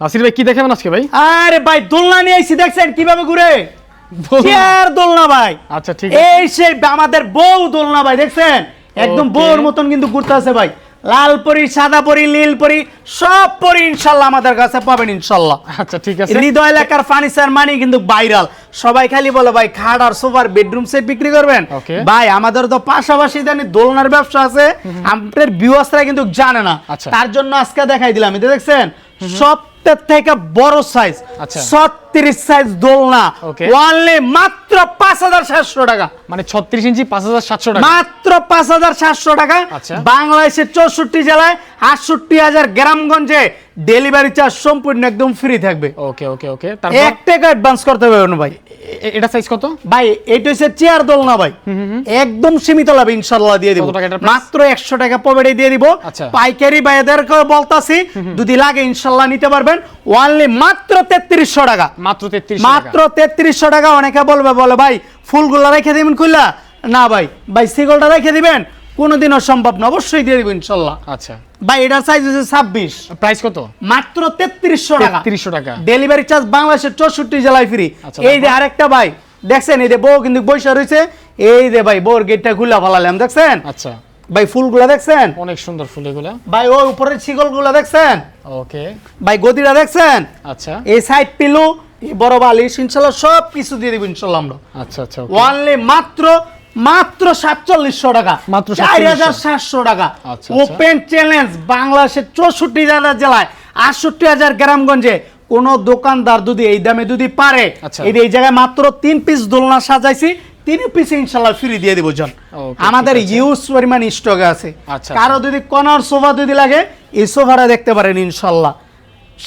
নাসির ভাই কি দেখাবেন আজকে ভাই? আরে ভাই দোলনা নিয়ে আইছি দেখছেন? কীভাবে ঘুরে। চেয়ার দোলনা ভাই? আচ্ছা ঠিক আছে। এই সেই আমাদের বউ দোলনা ভাই দেখছেন? একদম বউর মতন কিন্তু ঘুরতে আছে ভাই। লাল পরি সাদা পরি নীল পরি সব পরি ইনশাল্লাহ আমাদের কাছে পাবেন ইনশাল্লাহ। আচ্ছা ঠিক আছে। হৃদয় এলাকার ফার্নিচার মানে কিন্তু ভাইরাল সবাই খালি বলে ভাই খাট আর সোফার বেডরুম সেট বিক্রি করবেন? ভাই আমাদের তো পাশাপাশি জানি দোলনার ব্যবসা আছে। আমাদের ভিউয়ার্সরা কিন্তু জানে না। আচ্ছা। তার জন্য আজকে দেখাই দিলাম। এটা দেখছেন? সবটার থেকে বড় সাইজ আচ্ছা। ছত্রিশ সাইজ দোলনা. ওয়ানলি মাত্র পাঁচ হাজার সাতশো টাকা। মানে ছত্রিশ ইঞ্চি পাঁচ হাজার সাতশো টাকা। মাত্র পাঁচ হাজার সাতশো টাকা। আচ্ছা। বাংলাদেশের চৌষট্টি জেলায় আটষট্টি হাজার গ্রামগঞ্জে ডেলিভারি চার্জ সম্পূর্ণ একদম ফ্রি থাকবে। ওকে ওকে ওকে তারপর? এক টাকা অ্যাডভান্স করতে হবে না ভাই। এটা সাইজ কত? ভাই এটা হচ্ছে চেয়ার দোল না ভাই একদম সীমিত লাভ ইনশাল্লাহ দিয়ে দিব? মাত্র একশো টাকা পকেটে দিয়ে দিব। আচ্ছা। পাইকারি ভাইদেরকে বলতাছি যদি লাগে ইনশাল্লাহ নিতে পারবেন। ওয়ানলি মাত্র তেত্রিশশো টাকা। মাত্র তেত্রিশ মাত্র তেত্রিশশো টাকা অনেকে বলবে বলে ভাই ফুলগুলা রেখে দিবেন খুললা না ভাই ভাই সিগলটা রেখে দিবেন কোনোদিনও সম্ভব না অবশ্যই দিয়ে দিবেন ইনশাল্লাহ। আচ্ছা। ভাই এটার সাইজ হচ্ছে ছাব্বিশ। প্রাইস কত? মাত্র তেত্রিশশো টাকা। তেত্রিশশো টাকা। ডেলিভারি চার্জ বাংলাদেশের চৌষট্টি জেলায় ফ্রি আচ্ছা, এই যে আরেকটা ভাই দেখছেন এই যে বউ কিন্তু বৈশা রয়েছে। এই যে ভাই বউর গেটটা খুলে ফেলালাম দেখছেন? আচ্ছা। ভাই ফুলগুলা দেখছেন? অনেক সুন্দর ফুল এগুলা। ভাই ওই উপরের শিকলগুলা দেখছেন? ওকে ভাই গদিটা দেখছেন? আচ্ছা। এই সাইড পিলু এই বড় বালিশ ইনশাল্লাহ সব কিছু দিয়ে দিব ইনশাল্লাহ আমরা। আচ্ছা আচ্ছা. ওয়ানলি মাত্র মাত্র সাতচল্লিশশো টাকা। মাত্র চার হাজার সাতশো টাকা। আচ্ছা, আচ্ছা। ওপেন চ্যালেঞ্জ বাংলাদেশের চৌষট্টি হাজার জেলায় আটষট্টি হাজার গ্রামগঞ্জে কোন দোকানদার যদি এই দামে যদি পারে আচ্ছা। এই জায়গায় মাত্র তিন পিস দোলনা সাজাইছি তিন পিস ইনশাল্লাহ ফ্রি দিয়ে দিব জন। আমাদের ইউজ পরিমাণ স্টকে আছে। আচ্ছা, কারও যদি কর্নার সোফা যদি লাগে এই সোফাটা দেখতে পারেন ইনশাল্লাহ।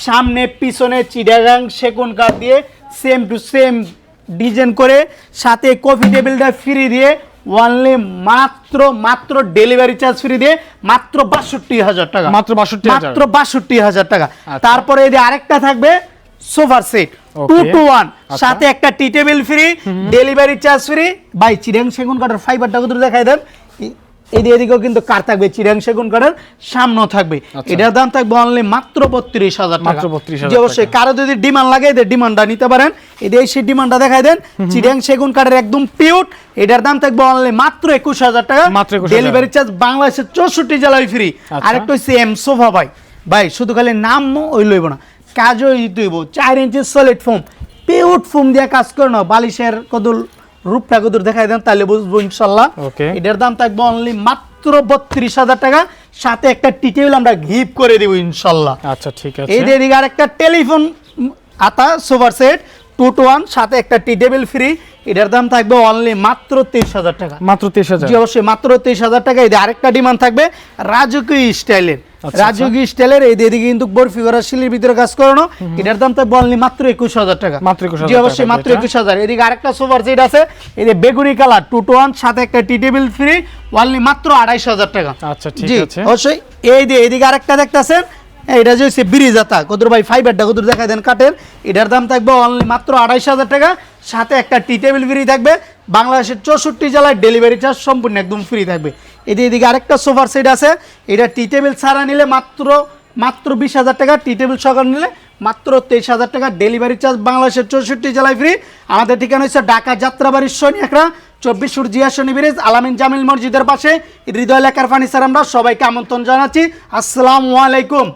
সামনে পিছনে চিড়াগাং সেগুন কাঠ দিয়ে সেম টু সেম ডিজাইন করে সাথে কফি টেবিলটা ফ্রি দিয়ে ওয়ানলি মাত্র মাত্র ডেলিভারি চার্জ ফ্রি দিয়ে মাত্র বাষট্টি হাজার টাকা। মাত্র বাষট্টি মাত্র বাষট্টি হাজার টাকা। আচ্ছা। তারপরে যে আরেকটা থাকবে সোফার সেট টু টু ওয়ান। সাথে একটা tea table free delivery charge free by Chirang সেগুন কাঠের ফাইবারটা কত দেখাই দেন। এই এদিকেও কিন্তু কার থাকবে? চিরাং সেগুন কাঠের সামনেও থাকবে। আচ্ছা। এটার দাম থাকবে অনলি মাত্র বত্রিশ হাজার মাত্র 32,000 জি অবশ্যই কারও যদি ডিমান্ড লাগে এদের ডিমান্ডটা নিতে পারেন। এদের সেই ডিমান্ডটা দেখাই দেন। চিরাং সেগুন কাঠের একদম পিউট এটার দাম থাকবে অনলি মাত্র একুশ হাজার টাকা। মাত্র ডেলিভারি চার্জ বাংলাদেশের চৌষট্টি জেলায় ফ্রি আচ্ছা। আরেকটা হচ্ছে এম সোফা ভাই। ভাই শুধু খালি নাম ওই লইব না। কাজও দিইব চার ইঞ্চি সলিড ফোম পিউট ফোম দিয়ে কাজ করে না বালিশের কদুল রূপটা কদুর দেখাই দেন তাহলে বুঝব ইনশাল্লাহ। এটার দাম থাকবে অনলি মাত্র বত্রিশ হাজার টাকা। সাথে একটা টি টেবিল আমরা গিফট করে দিব ইনশাল্লাহ। আচ্ছা ঠিক আছে। এই দিকে আর একটা টেলিফোন আতা super set two two one সাথে একটা টি টেবিল ফ্রি এটার দাম থাকবে অনলি মাত্র তেইশ হাজার টাকা। মাত্র তেইশ হাজার। জি অবশ্যই মাত্র তেইশ হাজার টাকা। যে আরেকটা ডিমান্ড থাকবে রাজকীয় স্টাইলের। আচ্ছা, রাজকীয় স্টাইলের এই যে এদিকে কিন্তু বরফি করা শিলির ভিতরে কাজ করানো এটার দাম থাকবে অনলি মাত্র একুশ হাজার টাকা। মাত্র 21,000 জি অবশ্যই মাত্র একুশ হাজার। এদিকে আরেকটা সুপার সেট আছে এই যে বেগুনি কালার টু টু ওয়ান সাথে একটা টি টেবিল ফ্রি অনলি মাত্র আড়াইশ হাজার টাকা। আচ্ছা ঠিক আছে। অবশ্যই এই যে এদিকে আরেকটা দেখতেছেন এটা যে হচ্ছে ব্রিজ আতা, কদুর ভাই ফাইবারটা কদুর দেখা দেন কাঠের, এটার দাম থাকবে অনলি মাত্র আড়াইশ হাজার টাকা। সাথে একটা টি টেবিল ফ্রি থাকবে, বাংলাদেশের চৌষট্টি জেলায় ডেলিভারি চার্জ সম্পূর্ণ একদম ফ্রি থাকবে। এদিকে এদিকে আরেকটা সোফার সেট আছে, এটা টি টেবিল ছাড়া নিলে মাত্র মাত্র বিশ হাজার টাকা টি টেবিল সকাল নিলে মাত্র তেইশ হাজার টাকা ডেলিভারি চার্জ বাংলাদেশের চৌষট্টি জেলায় ফ্রি আমাদের ঠিকানা হচ্ছে ঢাকা যাত্রাবাড়ির শনি একরা চব্বিশ জিয়া শনি ব্রিজ, আলামিন জামিল মসজিদের পাশে। হৃদয় এলাকার ফার্নিচার আমরা সবাইকে আমন্ত্রণ জানাচ্ছি। আসসালামু আলাইকুম।